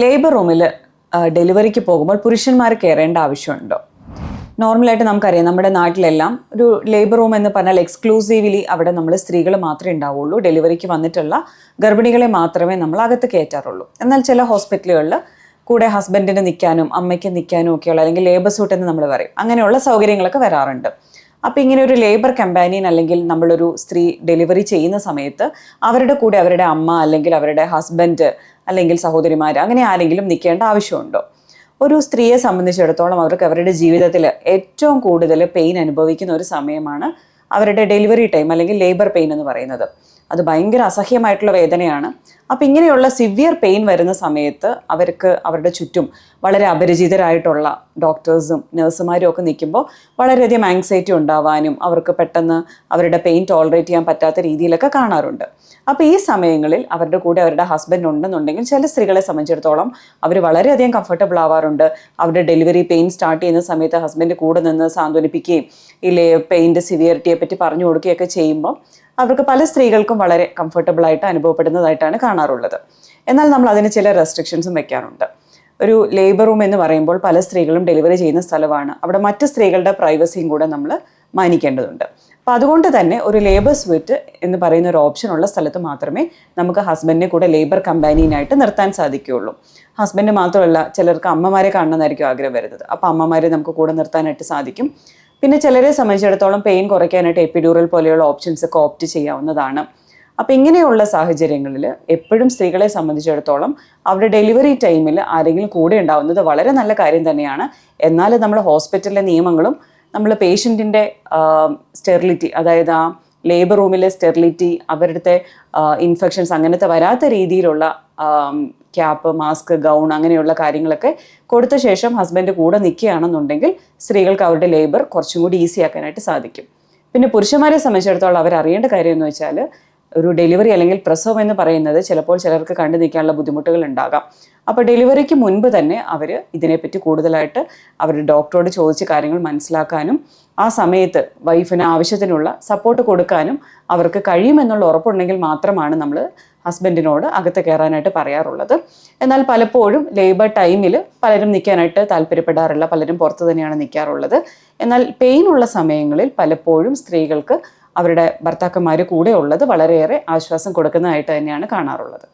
Labour റൂമിൽ ഡെലിവറിക്ക് പോകുമ്പോൾ പുരുഷന്മാർ കയറേണ്ട ആവശ്യമുണ്ടോ? നോർമലായിട്ട് നമുക്കറിയാം നമ്മുടെ നാട്ടിലെല്ലാം ഒരു ലേബർ റൂം എന്ന് പറഞ്ഞാൽ എക്സ്ക്ലൂസീവ്ലി അവിടെ നമ്മൾ സ്ത്രീകൾ മാത്രമേ ഉണ്ടാവുള്ളൂ. ഡെലിവറിക്ക് വന്നിട്ടുള്ള ഗർഭിണികളെ മാത്രമേ നമ്മൾ അകത്ത് കയറ്റാറുള്ളൂ. എന്നാൽ ചില ഹോസ്പിറ്റലുകളിൽ കൂടെ ഹസ്ബൻഡിന് നിൽക്കാനും അമ്മയ്ക്ക് നിൽക്കാനും ഒക്കെയുള്ള അല്ലെങ്കിൽ ലേബർ സൂട്ട് എന്ന് നമ്മൾ പറയും. അങ്ങനെയുള്ള സൗകര്യങ്ങളൊക്കെ വരാറുണ്ട്. അപ്പോൾ ഇങ്ങനെ ഒരു ലേബർ കമ്പാനിയൻ അല്ലെങ്കിൽ നമ്മളൊരു സ്ത്രീ ഡെലിവറി ചെയ്യുന്ന സമയത്ത് അവരുടെ കൂടെ അവരുടെ അമ്മ അല്ലെങ്കിൽ അവരുടെ ഹസ്ബൻഡ് അല്ലെങ്കിൽ സഹോദരിമാർ അങ്ങനെ ആരെങ്കിലും നിൽക്കേണ്ട ആവശ്യമുണ്ടോ? ഒരു സ്ത്രീയെ സംബന്ധിച്ചിടത്തോളം അവർക്ക് അവരുടെ ജീവിതത്തിൽ ഏറ്റവും കൂടുതൽ പെയിൻ അനുഭവിക്കുന്ന ഒരു സമയമാണ് അവരുടെ ഡെലിവറി ടൈം അല്ലെങ്കിൽ ലേബർ പെയിൻ എന്ന് പറയുന്നത്. അത് ഭയങ്കര അസഹ്യമായിട്ടുള്ള വേദനയാണ്. അപ്പം ഇങ്ങനെയുള്ള സിവിയർ പെയിൻ വരുന്ന സമയത്ത് അവർക്ക് അവരുടെ ചുറ്റും വളരെ അപരിചിതരായിട്ടുള്ള ഡോക്ടേഴ്സും നഴ്സുമാരും ഒക്കെ നിൽക്കുമ്പോൾ വളരെയധികം ആങ്സൈറ്റി ഉണ്ടാവാനും അവർക്ക് പെട്ടെന്ന് അവരുടെ പെയിൻ ടോളറേറ്റ് ചെയ്യാൻ പറ്റാത്ത രീതിയിലൊക്കെ കാണാറുണ്ട്. അപ്പോൾ ഈ സമയങ്ങളിൽ അവരുടെ കൂടെ അവരുടെ ഹസ്ബൻഡ് ഉണ്ടെന്നുണ്ടെങ്കിൽ ചില സ്ത്രീകളെ സംബന്ധിച്ചിടത്തോളം അവർ വളരെയധികം കംഫർട്ടബിൾ ആവാറുണ്ട്. അവരുടെ ഡെലിവറി പെയിൻ സ്റ്റാർട്ട് ചെയ്യുന്ന സമയത്ത് ഹസ്ബൻഡ് കൂടെ നിന്ന് സാന്ത്വനിപ്പിക്കുകയും ഇല്ലേ പെയിന്റെ സിവിയറിറ്റിയെ പറ്റി പറഞ്ഞു കൊടുക്കുകയൊക്കെ ചെയ്യുമ്പോൾ അവർക്ക് പല സ്ത്രീകൾക്കും വളരെ കംഫർട്ടബിൾ ആയിട്ട് അനുഭവപ്പെടുന്നതായിട്ടാണ് കാണാറുള്ളത്. എന്നാൽ നമ്മൾ അതിന് ചില റെസ്ട്രിക്ഷൻസും വെക്കാറുണ്ട്. ഒരു ലേബർ റൂം എന്ന് പറയുമ്പോൾ പല സ്ത്രീകളും ഡെലിവറി ചെയ്യുന്ന സ്ഥലമാണ്. അവിടെ മറ്റ് സ്ത്രീകളുടെ പ്രൈവസിയും കൂടെ നമ്മൾ മാനിക്കേണ്ടതുണ്ട്. അപ്പം അതുകൊണ്ട് തന്നെ ഒരു ലേബർ സ്വീറ്റ് എന്ന് പറയുന്ന ഒരു ഓപ്ഷൻ ഉള്ള സ്ഥലത്ത് മാത്രമേ നമുക്ക് ഹസ്ബൻഡിനെ കൂടെ ലേബർ കമ്പാനിയനായിട്ട് നിർത്താൻ സാധിക്കുകയുള്ളൂ. ഹസ്ബൻഡ് മാത്രമല്ല ചിലർക്ക് അമ്മമാരെ കാണണമെന്നായിരിക്കും ആഗ്രഹം വരുന്നത്. അപ്പോൾ അമ്മമാരെ നമുക്ക് കൂടെ നിർത്താനായിട്ട് സാധിക്കും. പിന്നെ ചിലരെ സംബന്ധിച്ചിടത്തോളം പെയിൻ കുറയ്ക്കാനായിട്ട് എപ്പിഡ്യൂറൽ പോലെയുള്ള ഓപ്ഷൻസ് ഒക്കെ ഓപ്റ്റ് ചെയ്യാവുന്നതാണ്. അപ്പം ഇങ്ങനെയുള്ള സാഹചര്യങ്ങളിൽ എപ്പോഴും സ്ത്രീകളെ സംബന്ധിച്ചിടത്തോളം അവരുടെ ഡെലിവറി ടൈമിൽ ആരെങ്കിലും കൂടെ ഉണ്ടാവുന്നത് വളരെ നല്ല കാര്യം തന്നെയാണ്. എന്നാൽ നമ്മുടെ ഹോസ്പിറ്റലിലെ നിയമങ്ങളും നമ്മൾ പേഷ്യന്റിന്റെ സ്റ്റെറിലിറ്റി അതായത് ആ ലേബർ റൂമിലെ സ്റ്റെറിലിറ്റി അവരുടെ ഇൻഫെക്ഷൻസ് അങ്ങനത്തെ വരാത്ത രീതിയിലുള്ള ക്യാപ്പ് മാസ്ക് ഗൗൺ അങ്ങനെയുള്ള കാര്യങ്ങളൊക്കെ കൊടുത്ത ശേഷം ഹസ്ബൻഡ് കൂടെ നിൽക്കുകയാണെന്നുണ്ടെങ്കിൽ സ്ത്രീകൾക്ക് അവരുടെ ലേബർ കുറച്ചും കൂടി ഈസി ആക്കാനായിട്ട് സാധിക്കും. പിന്നെ പുരുഷന്മാരെ സംബന്ധിച്ചിടത്തോളം അവർ അറിയേണ്ട കാര്യം എന്ന് വെച്ചാൽ ഒരു ഡെലിവറി അല്ലെങ്കിൽ പ്രസവം എന്ന് പറയുന്നത് ചിലപ്പോൾ ചിലർക്ക് കണ്ടു നിൽക്കാനുള്ള ബുദ്ധിമുട്ടുകൾ ഉണ്ടാകാം. അപ്പോൾ ഡെലിവറിക്ക് മുൻപ് തന്നെ അവർ ഇതിനെപ്പറ്റി കൂടുതലായിട്ട് അവരുടെ ഡോക്ടറോട് ചോദിച്ച് കാര്യങ്ങൾ മനസ്സിലാക്കാനും ആ സമയത്ത് വൈഫിന് ആവശ്യത്തിനുള്ള സപ്പോർട്ട് കൊടുക്കാനും അവർക്ക് കഴിയുമെന്നുള്ള ഉറപ്പുണ്ടെങ്കിൽ മാത്രമാണ് നമ്മൾ ഹസ്ബൻഡിനോട് അകത്ത് കയറാനായിട്ട് പറയാറുള്ളത്. എന്നാൽ പലപ്പോഴും ലേബർ ടൈമിൽ പലരും നിൽക്കാനായിട്ട് താല്പര്യപ്പെടാറില്ല പലരും പുറത്ത് തന്നെയാണ് നിൽക്കാറുള്ളത്. എന്നാൽ പെയിൻ ഉള്ള സമയങ്ങളിൽ പലപ്പോഴും സ്ത്രീകൾക്ക് അവരുടെ ഭർത്താക്കന്മാർ കൂടെ ഉള്ളത് വളരെയേറെ ആശ്വാസം കൊടുക്കുന്നതായിട്ട് തന്നെയാണ് കാണാറുള്ളത്.